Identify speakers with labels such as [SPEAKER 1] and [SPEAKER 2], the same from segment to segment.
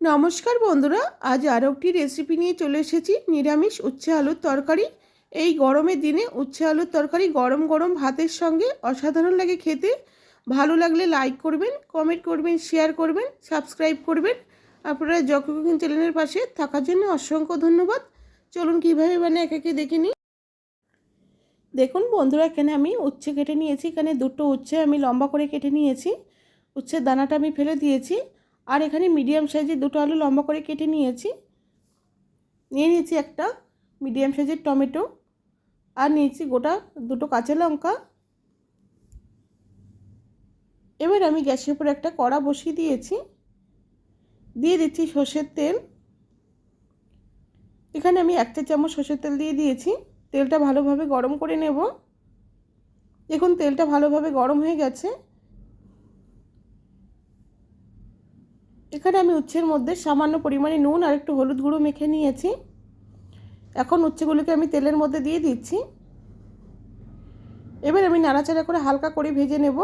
[SPEAKER 1] নমস্কার বন্ধুরা, আজ আরও একটি রেসিপি নিয়ে চলে এসেছি, নিরামিষ উচ্ছে আলুর তরকারি। এই গরমের দিনে উচ্ছে আলুর তরকারি গরম গরম ভাতের সঙ্গে অসাধারণ লাগে খেতে। ভালো লাগলে লাইক করবেন কমেন্ট করবেন শেয়ার করবেন সাবস্ক্রাইব করবেন। আপনারা কুকিং চ্যানেলের পাশে থাকার জন্য অসংখ্য ধন্যবাদ। চলুন কীভাবে মানে একে একে দেখে নিই। দেখুন বন্ধুরা, এখানে আমি উচ্ছে কেটে নিয়েছি। এখানে দুটো উচ্ছে আমি লম্বা করে কেটে নিয়েছি। উচ্ছের দানাটা আমি ফেলে দিয়েছি। আর এখানে মিডিয়াম সাইজের দুটো আলু লম্বা করে কেটে নিয়েছি। নিয়ে নিয়েছি একটা মিডিয়াম সাইজের টমেটো আর নিয়েছি গোটা দুটো কাঁচা লঙ্কা। এবার আমি গ্যাসের উপর একটা কড়া বসিয়ে দিয়েছি। দিয়ে দিচ্ছি সর্ষের তেল। এখানে আমি এক চা চামচ সর্ষের তেল দিয়ে দিয়েছি। তেলটা ভালোভাবে গরম করে নেব। দেখুন তেলটা ভালোভাবে গরম হয়ে গেছে। এখানে আমি উচ্ছের মধ্যে সামান্য পরিমাণে নুন আর একটু হলুদ গুঁড়ো মেখে নিয়েছি। এখন উচ্ছেগুলোকে আমি তেলের মধ্যে দিয়ে দিচ্ছি। এবার আমি নাড়াচাড়া করে হালকা করে ভেজে নেব।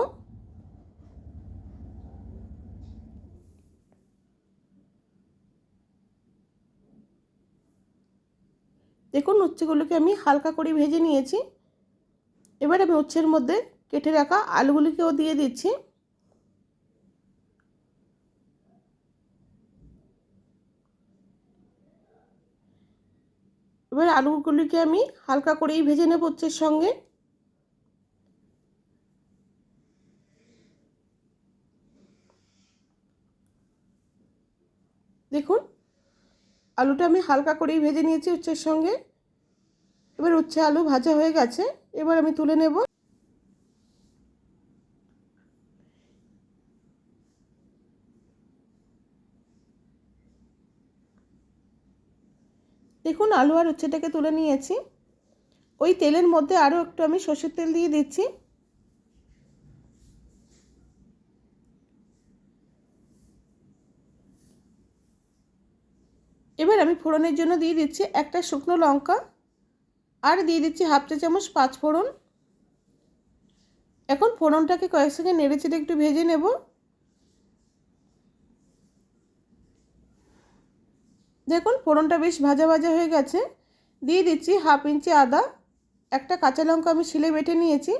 [SPEAKER 1] দেখুন, উচ্ছেগুলোকে আমি হালকা করে ভেজে নিয়েছি। এবার আমি উচ্ছের মধ্যে কেটে রাখা আলুগুলিকেও দিয়ে দিচ্ছি। এবার আলুগুলিকে আমি হালকা করেই ভেজে নেব উচ্ছের সঙ্গে। দেখুন, আলুটা আমি হালকা করেই ভেজে নিয়েছি উচ্ছের সঙ্গে। এবার উচ্ছে আলু ভাজা হয়ে গেছে, এবার আমি তুলে নেব। দেখুন, আলু আর উচ্ছেটাকে তুলে নিয়েছি। ওই তেলের মধ্যে আরও একটু আমি সর্ষের তেল দিয়ে দিচ্ছি। এবার আমি ফোড়নের জন্য দিয়ে দিচ্ছি একটা শুকনো লঙ্কা আর দিয়ে দিচ্ছি হাফ চা চামচ পাঁচ ফোড়ন। এখন ফোড়নটাকে কয়েক সেকেন্ড নেড়ে চেড়ে একটু ভেজে নেব। দেখুন, ফোড়নটা বেশ ভাজা ভাজা হয়ে গেছে। দিয়ে দিচ্ছি হাফ ইঞ্চি আদা, একটা কাঁচা লঙ্কা আমি শিলে বেটে নিয়েছি।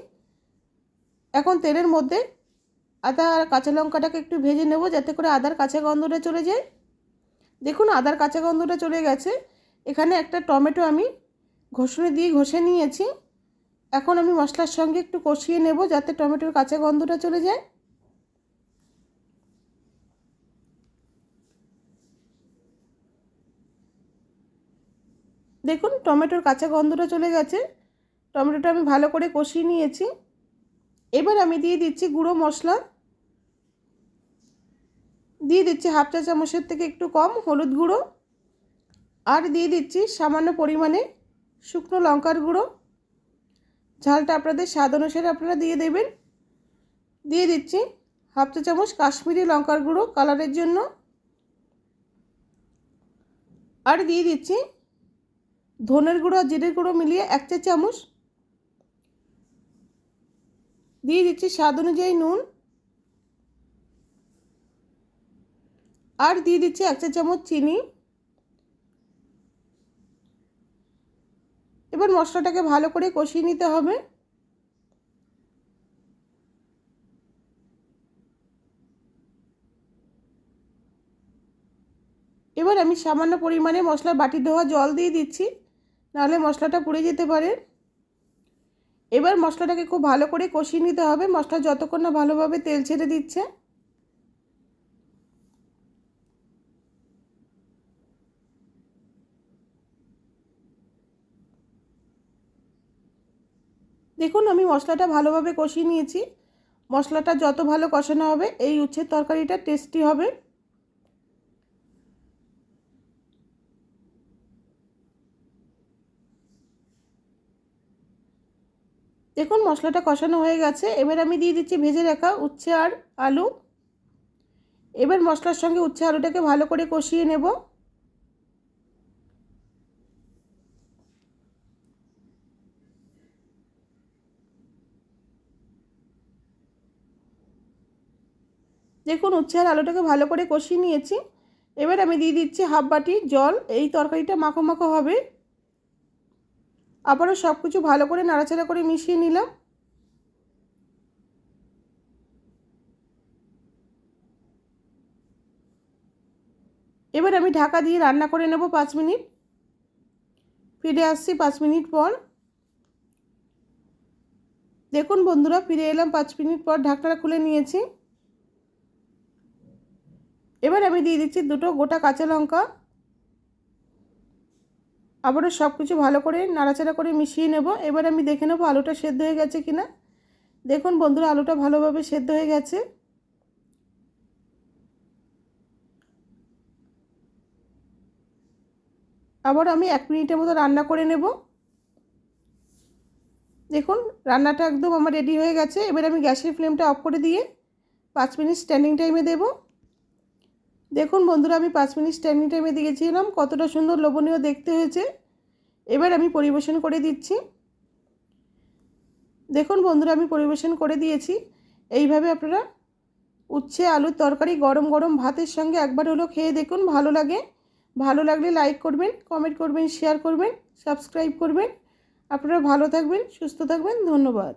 [SPEAKER 1] এখন তেলের মধ্যে আদা আর কাঁচা লঙ্কাটাকে একটু ভেজে নেব যাতে করে আদার কাঁচা গন্ধটা চলে যায়। দেখুন, আদার কাঁচা গন্ধটা চলে গেছে। এখানে একটা টমেটো আমি ঘষণে দিয়ে ঘষে নিয়েছি। এখন আমি মশলার সঙ্গে একটু কষিয়ে নেব যাতে টমেটোর কাঁচা গন্ধটা চলে যায়। দেখুন, টমেটোর কাঁচা গন্ধটা চলে গেছে। টমেটোটা আমি ভালো করে কষিয়ে নিয়েছি। এবার আমি দিয়ে দিচ্ছি গুঁড়ো মশলা। দিয়ে দিচ্ছি হাফ চা চামচের থেকে একটু কম হলুদ গুঁড়ো। আর দিয়ে দিচ্ছি সামান্য পরিমাণে শুকনো লঙ্কার গুঁড়ো। ঝালটা আপনাদের স্বাদ অনুসারে আপনারা দিয়ে দেবেন। দিয়ে দিচ্ছি হাফ চা চামচ কাশ্মীরি লঙ্কার গুঁড়ো কালারের জন্য। আর দিয়ে দিচ্ছি ধনের গুঁড়ো আর জিরের গুঁড়ো মিলিয়ে এক চা চামচ দিয়ে দিচ্ছি স্বাদ অনুযায়ী নুন। আর দিয়ে দিচ্ছি এক চা চামচ চিনি। এবার মশলাটাকে ভালো করে কষিয়ে নিতে হবে। এবার আমি সামান্য পরিমাণে মশলা বাটি ধোয়া জল দিয়ে দিচ্ছি। নাহলে মশলাটা পুড়ে যেতে পারে। এবার মশলাটাকে খুব ভালো করে কষিয়ে নিতে হবে। মশলা যতক্ষণ না ভালোভাবে তেল ছেড়ে দিচ্ছে। দেখুন, আমি মশলাটা ভালোভাবে কষিয়ে নিয়েছি। মশলাটা যত ভালো কষানো হবে, এই উচ্ছের তরকারিটা টেস্টি হবে। দেখুন মশলাটা কষানো হয়ে গেছে। এবার আমি দিয়ে দিচ্ছি ভেজে রাখা উচ্ছে আর আলু। এবার মশলার সঙ্গে উচ্ছে আলুটাকে ভালো করে কষিয়ে নেব। দেখুন উচ্ছে আর আলুটাকে ভালো করে কষিয়ে নিয়েছি। এবার আমি দিয়ে দিচ্ছি হাফ বাটি জল। এই তরকারিটা মাখো মাখো হবে। আবারও সব কিছু ভালো করে নাড়াচাড়া করে মিশিয়ে নিলাম। এবার আমি ঢাকা দিয়ে রান্না করে নেব পাঁচ মিনিট। ফিরে আসছি পাঁচ মিনিট পর। দেখুন বন্ধুরা, ফিরে এলাম পাঁচ মিনিট পর, ঢাকনাটা খুলে নিয়েছি। এবার আমি দিয়ে দিচ্ছি দুটো গোটা কাঁচা লঙ্কা। আবারও সব কিছু ভালো করে নাড়াচাড়া করে মিশিয়ে নেব। এবার আমি দেখে নেব আলুটা সেদ্ধ হয়ে গেছে কিনা। দেখুন বন্ধুরা, আলুটা ভালোভাবে সেদ্ধ হয়ে গেছে। আবার আমি এক মিনিটের মতো রান্না করে নেব। দেখুন, রান্নাটা একদম আমার রেডি হয়ে গেছে। এবার আমি গ্যাসের ফ্লেমটা অফ করে দিয়ে পাঁচ মিনিট স্ট্যান্ডিং টাইমে দেব। দেখুন বন্ধুরা, আমি পাঁচ মিনিট স্ট্যান্ডিং টাইমে দিয়েছিলাম কতটা সুন্দর লোভনীয় দেখতে হয়েছে। এবার আমি পরিবেশন করে দিচ্ছি। দেখুন বন্ধুরা, আমি পরিবেশন করে দিয়েছি। এইভাবে আপনারা উচ্ছে, আলুর তরকারি, গরম গরম ভাতের সঙ্গে একবার হলো খেয়ে দেখুন, ভালো লাগে। ভালো লাগলে লাইক করবেন কমেন্ট করবেন শেয়ার করবেন সাবস্ক্রাইব করবেন। আপনারা ভালো থাকবেন, সুস্থ থাকবেন, ধন্যবাদ।